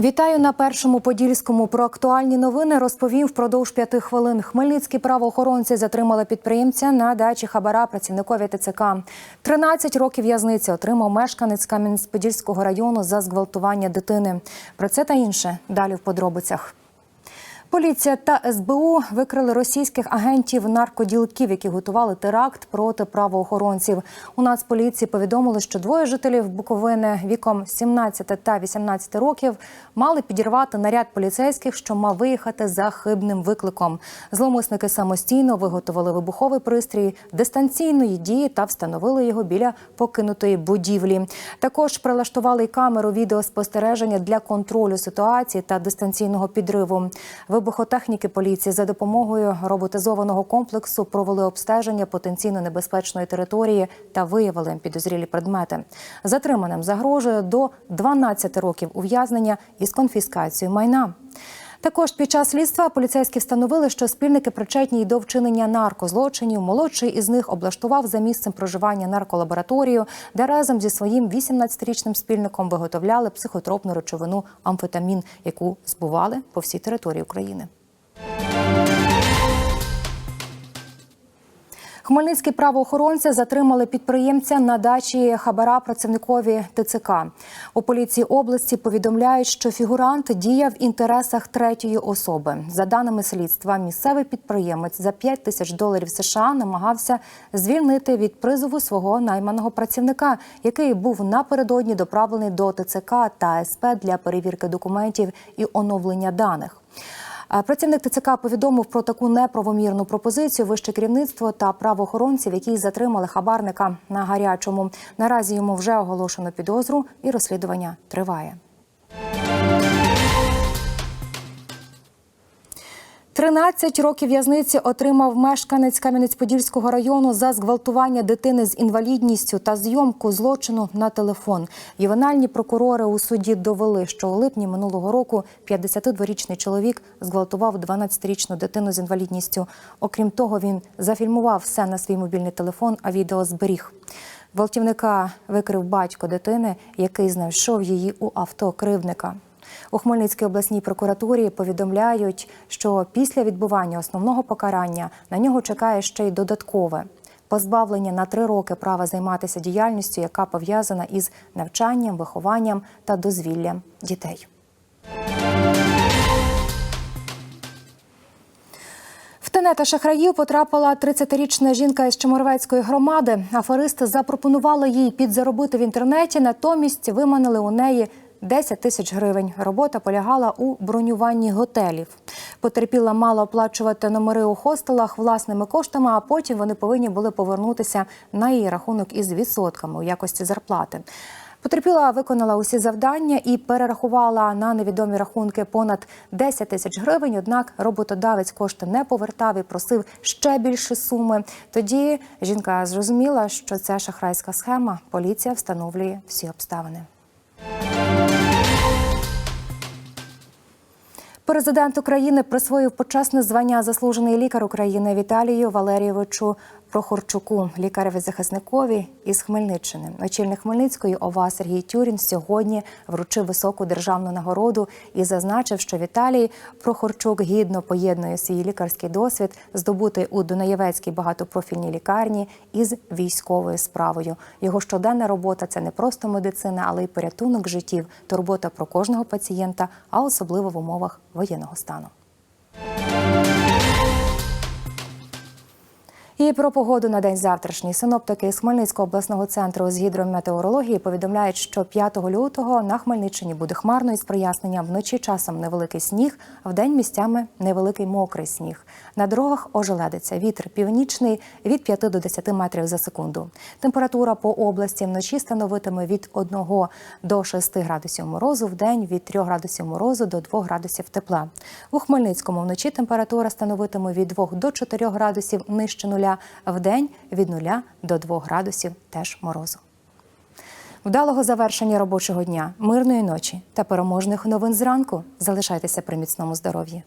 Вітаю на першому подільському. Про актуальні новини розповім впродовж п'яти хвилин. Хмельницькі правоохоронці затримали підприємця на дачі хабара працівникові ТЦК. 13 років в'язниці отримав мешканець Кам'янець-Подільського району за зґвалтування дитини. Про це та інше далі в подробицях. Поліція та СБУ викрили російських агентів наркоділків, які готували теракт проти правоохоронців. У Нацполіції повідомили, що двоє жителів Буковини віком 17 та 18 років мали підірвати наряд поліцейських, що мав виїхати за хибним викликом. Зломисники самостійно виготовили вибуховий пристрій дистанційної дії та встановили його біля покинутої будівлі. Також прилаштували й камеру відеоспостереження для контролю ситуації та дистанційного підриву. Вибухотехніки поліції за допомогою роботизованого комплексу провели обстеження потенційно небезпечної території та виявили підозрілі предмети. Затриманим загрожує до 12 років ув'язнення із конфіскацією майна. Також під час слідства поліцейські встановили, що спільники причетні й до вчинення наркозлочинів. Молодший із них облаштував за місцем проживання нарколабораторію, де разом зі своїм 18-річним спільником виготовляли психотропну речовину амфетамін, яку збували по всій території України. Хмельницькі правоохоронці затримали підприємця на дачі хабара працівникові ТЦК. У поліції області повідомляють, що фігурант діяв в інтересах третьої особи. За даними слідства, місцевий підприємець за 5 тисяч доларів США намагався звільнити від призову свого найманого працівника, який був напередодні доправлений до ТЦК та СП для перевірки документів і оновлення даних. Працівник ТЦК повідомив про таку неправомірну пропозицію вище керівництво та правоохоронців, які затримали хабарника на гарячому. Наразі йому вже оголошено підозру, і розслідування триває. 13 років в'язниці отримав мешканець Кам'янець-Подільського району за зґвалтування дитини з інвалідністю та зйомку злочину на телефон. Ювенальні прокурори у суді довели, що у липні минулого року 52-річний чоловік зґвалтував 12-річну дитину з інвалідністю. Окрім того, він зафільмував все на свій мобільний телефон, а відео зберіг. Гвалтівника викрив батько дитини, який знайшов її у авто кривника. У Хмельницькій обласній прокуратурі повідомляють, що після відбування основного покарання на нього чекає ще й додаткове позбавлення на три роки права займатися діяльністю, яка пов'язана із навчанням, вихованням та дозвіллям дітей. Тенета шахраїв потрапила 30-річна жінка із Чеморовецької громади. Аферисти запропонували їй підзаробити в інтернеті, натомість виманили у неї 10 тисяч гривень. Робота полягала у бронюванні готелів. Потерпіла мала оплачувати номери у хостелах власними коштами, а потім вони повинні були повернутися на її рахунок із відсотками у якості зарплати. Потерпіла виконала усі завдання і перерахувала на невідомі рахунки понад 10 тисяч гривень. Однак роботодавець кошти не повертав і просив ще більше суми. Тоді жінка зрозуміла, що це шахрайська схема. Поліція встановлює всі обставини. Президент України присвоїв почесне звання заслужений лікар України Віталію Валерійовичу Прохорчуку, лікареві захисникові із Хмельниччини. Очільник Хмельницької ОВА Сергій Тюрін сьогодні вручив високу державну нагороду і зазначив, що Віталій Прохорчук гідно поєднує свій лікарський досвід, здобутий у Дунаєвецькій багатопрофільній лікарні із військовою справою. Його щоденна робота це не просто медицина, але й порятунок життів, турбота про кожного пацієнта, а особливо в умовах воєнного стану. І про погоду на день завтрашній синоптики з Хмельницького обласного центру з гідрометеорології повідомляють, що 5 лютого на Хмельниччині буде хмарно із проясненням. Вночі часом невеликий сніг, в день місцями невеликий мокрий сніг. На дорогах ожеледиться. Вітер північний від 5 до 10 метрів за секунду. Температура по області вночі становитиме від 1 до 6 градусів морозу, в день від 3 градусів морозу до 2 градусів тепла. У Хмельницькому вночі температура становитиме від 2 до 4 градусів нижче нуля, в день від 0 до 2 градусів теж морозу. Вдалого завершення робочого дня, мирної ночі та переможних новин зранку. Залишайтеся при міцному здоров'ї.